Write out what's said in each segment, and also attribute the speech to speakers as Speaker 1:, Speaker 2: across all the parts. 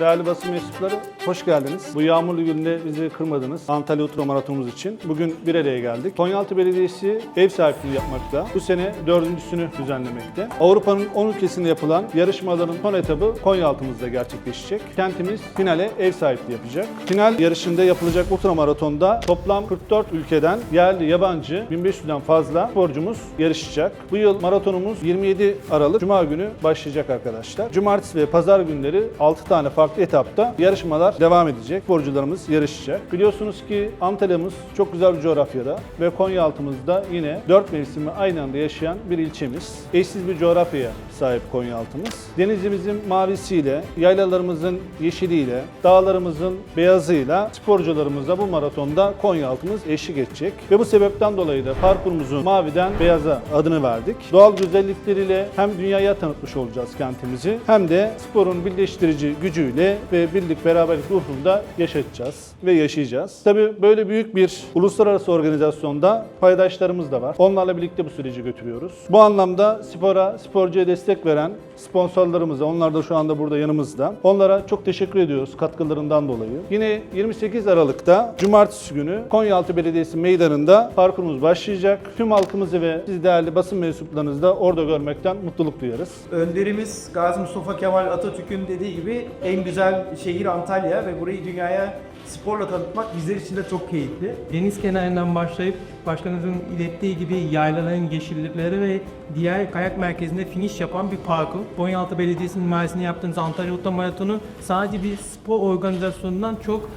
Speaker 1: Değerli basın mensupları hoş geldiniz. Bu yağmurlu günde bizi kırmadınız. Antalya Ultra Maratonumuz için. Bugün bir araya geldik. Konyaaltı Belediyesi ev sahipliği yapmakta. Bu sene dördüncüsünü düzenlemekte. Avrupa'nın 10 ülkesinde yapılan yarışmaların son etabı Konyaaltı'mızda gerçekleşecek. Kentimiz finale ev sahipliği yapacak. Final yarışında yapılacak ultra maratonda toplam 44 ülkeden yerli, yabancı 1500'den fazla sporcumuz yarışacak. Bu yıl maratonumuz 27 Aralık Cuma günü başlayacak arkadaşlar. Cumartesi ve pazar günleri 6 tane farklı etapta yarışmalar devam edecek. Sporcularımız yarışacak. Biliyorsunuz ki Antalya'mız çok güzel bir coğrafyada ve Konyaaltı'mızda yine 4 mevsimi aynı anda yaşayan bir ilçemiz. Eşsiz bir coğrafyaya sahip Konyaaltı'mız. Denizimizin mavisiyle, yaylalarımızın yeşiliyle, dağlarımızın beyazıyla sporcularımızla bu maratonda Konyaaltımız eşlik edecek. Ve bu sebepten dolayı da parkurumuzun maviden beyaza adını verdik. Doğal güzellikleriyle hem dünyaya tanıtmış olacağız kentimizi hem de sporun birleştirici gücüyle ve birlik beraberlik ruhunda yaşatacağız ve yaşayacağız. Tabii böyle büyük bir uluslararası organizasyonda paydaşlarımız da var. Onlarla birlikte bu süreci götürüyoruz. Bu anlamda spora, sporcuya destek veren sponsorlarımıza, onlar da şu anda burada yanımızda. Onlara çok teşekkür ediyoruz katkılarından dolayı. Yine 28 Aralık'ta Cumartesi günü Konyaaltı Belediyesi meydanında parkurumuz başlayacak. Tüm halkımızı ve siz değerli basın mensuplarınızı da orada görmekten mutluluk duyarız.
Speaker 2: Önderimiz Gazi Mustafa Kemal Atatürk'ün dediği gibi en güzel şehir Antalya ve burayı dünyaya sporla tanıtmak bizler için de çok keyifli.
Speaker 3: Deniz kenarından başlayıp başkanımızın ilettiği gibi yaylaların yeşillikleri ve diğer kayak merkezinde finish yapan bir parkur. Konyaaltı Belediyesi'nin himayesinde yaptığımız Antalya Ultra Maratonu sadece bir spor organizasyonundan çok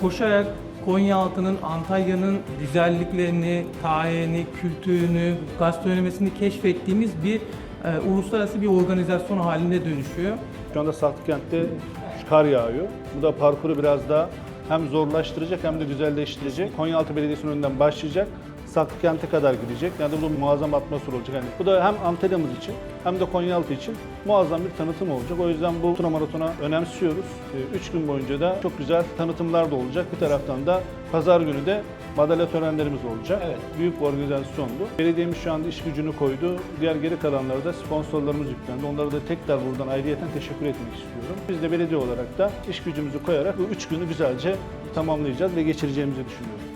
Speaker 3: koşarak Konyaaltı'nın, Antalya'nın güzelliklerini, tarihini, kültürünü, gastronomisini keşfettiğimiz bir e, uluslararası bir organizasyon halinde dönüşüyor.
Speaker 1: Şu anda Saklıkent'te kar yağıyor. Bu da parkuru biraz daha hem zorlaştıracak hem de güzelleştirecek. Konyaaltı Belediyesi'nin önünden başlayacak. Saklıkent'e kadar gidecek. Yani bu muazzam atmosfer olacak. Yani bu da hem Antalya'mız için hem de Konyaaltı için muazzam bir tanıtım olacak. O yüzden bu ultra maratona önemsiyoruz. 3 gün boyunca da çok güzel tanıtımlar da olacak. Bir taraftan da pazar günü de madalya törenlerimiz olacak.
Speaker 2: Evet.
Speaker 1: Büyük bir organizasyondu. Belediyemiz şu anda iş gücünü koydu. Diğer geri kalanları da sponsorlarımız yüklendi. Onlara da tekrar buradan ayrıyeten teşekkür etmek istiyorum. Biz de belediye olarak da iş gücümüzü koyarak bu üç günü güzelce tamamlayacağız ve geçireceğimizi düşünüyorum.